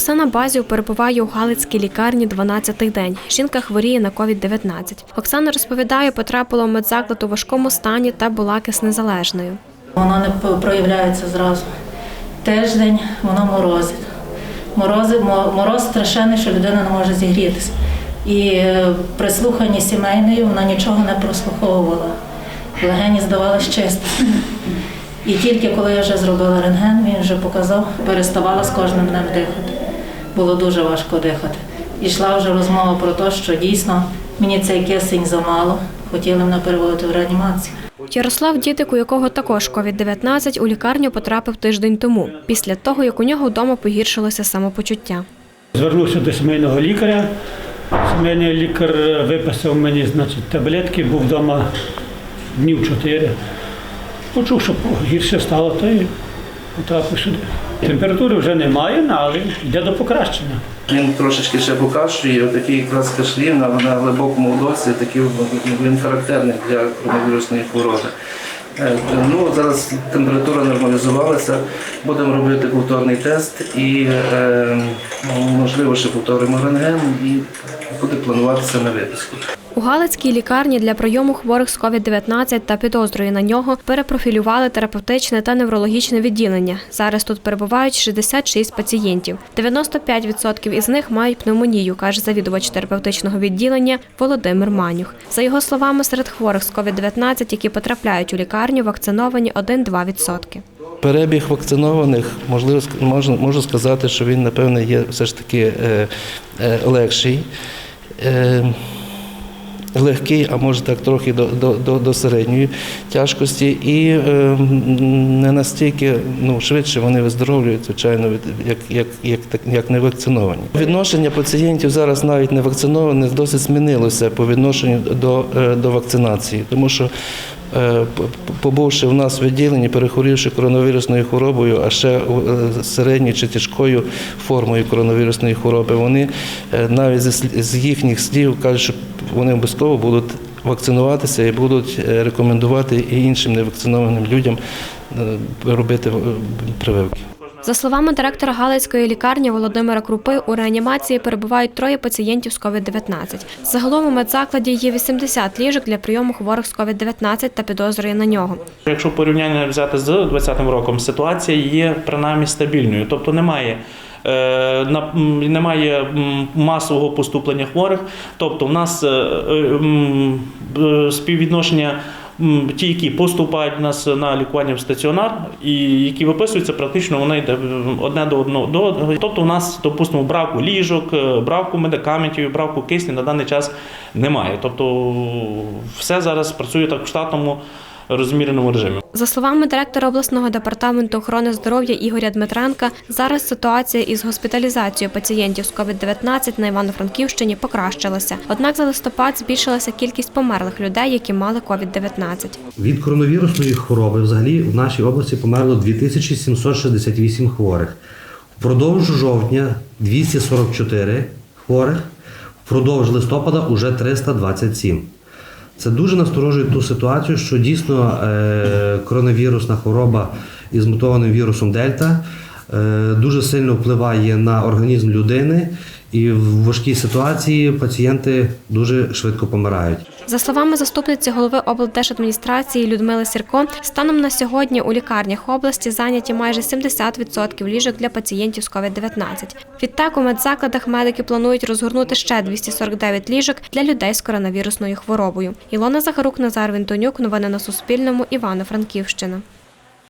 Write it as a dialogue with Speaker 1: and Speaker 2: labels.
Speaker 1: Оксана Базів перебуває у Галицькій лікарні 12-й день. Жінка хворіє на COVID-19. Оксана розповідає, потрапила у медзаклад у важкому стані та була киснезалежною.
Speaker 2: Воно не проявляється зразу. Тиждень воно морозить. Морози, мороз страшенний, що людина не може зігрітися. І е, при слуханні сімейної вона нічого не прослуховувала. Легені здавалось чисто. І тільки коли я вже зробила рентген, він вже показав, переставала з кожним днем дихати. Було дуже важко дихати. І йшла вже розмова про те, що дійсно мені цей кисень замало. Хотіли мене переводити в реанімацію.
Speaker 1: Ярослав Дідик, у якого також COVID-19, у лікарню потрапив тиждень тому, після того, як у нього вдома погіршилося самопочуття.
Speaker 3: Звернувся до сімейного лікаря. Сімейний лікар виписав мені значить, таблетки, був вдома днів чотири. Почув, що гірше стало, то і потрапив сюди. Температури вже немає, але йде до покращення.
Speaker 4: Він трошечки ще покашує, отакий якраз кашлів на, на глибокому досі, такий він характерний для коронавірусної хвороби. Е, Ну, зараз температура нормалізувалася, будемо робити повторний тест і е, можливо ще повторимо рентген і буде плануватися на виписку.
Speaker 1: У Галицькій лікарні для прийому хворих з COVID-19 та підозрою на нього перепрофілювали терапевтичне та неврологічне відділення. Зараз тут перебувають 66 пацієнтів. 95% із них мають пневмонію, каже завідувач терапевтичного відділення Володимир Манюх. За його словами, серед хворих з COVID-19, які потрапляють у лікарню, вакциновані 1-2%.
Speaker 4: Перебіг вакцинованих, можливо, можна, можу сказати, що він, напевне, є все ж таки е, е, легший. Легкий, а може так трохи до, до, до, до середньої тяжкості, і е, не настільки ну, швидше вони виздоровлюють, звичайно, від, як, як, як, так- як не вакциновані. Відношення пацієнтів зараз навіть не вакцинованих досить змінилося по відношенню до, е, до вакцинації, тому що побувши в нас в відділенні, перехворівши коронавірусною хворобою, а ще е, середньою чи тяжкою формою коронавірусної хвороби, вони е, навіть з їхніх слів кажуть, що вони обов'язково будуть вакцинуватися і будуть е, рекомендувати і іншим невакцинованим людям е, робити е, прививки.
Speaker 1: За словами директора Галицької лікарні Володимира Крупи, у реанімації перебувають троє пацієнтів з COVID-19. Загалом у медзакладі є 80 ліжок для прийому хворих з COVID-19 та підозрює на нього.
Speaker 5: Якщо порівняння взяти з 2020 роком, ситуація є принаймні стабільною, тобто немає. е, Немає масового поступлення хворих, тобто в нас е, е, співвідношення ті, які поступають нас на лікування в стаціонар, і які виписуються, практично вони йде одне до одного. До одного. Тобто, у нас, допустимо, браку ліжок, е, браку медикаментів, браку кисню на даний час немає. Тобто, все зараз працює так в штатному розміреному режимі.
Speaker 1: За словами директора обласного департаменту охорони здоров'я Ігоря Дмитренка, зараз ситуація із госпіталізацією пацієнтів з COVID-19 на Івано-Франківщині покращилася. Однак за листопад збільшилася кількість померлих людей, які мали COVID-19.
Speaker 6: Від коронавірусної хвороби взагалі в нашій області померло 2768 хворих. Впродовж жовтня 244 хворих, впродовж листопада уже 327. Це дуже насторожує ту ситуацію, що дійсно е, коронавірусна хвороба із мутованим вірусом Дельта е, дуже сильно впливає на організм людини, і в важкій ситуації пацієнти дуже швидко помирають.
Speaker 1: За словами заступниці голови облдержадміністрації Людмили Сірко, станом на сьогодні у лікарнях області зайняті майже 70% ліжок для пацієнтів з COVID-19. Відтак у медзакладах медики планують розгорнути ще 249 ліжок для людей з коронавірусною хворобою. Ілона Захарук, Назар Вінтонюк. Новини на Суспільному. Івано-Франківщина.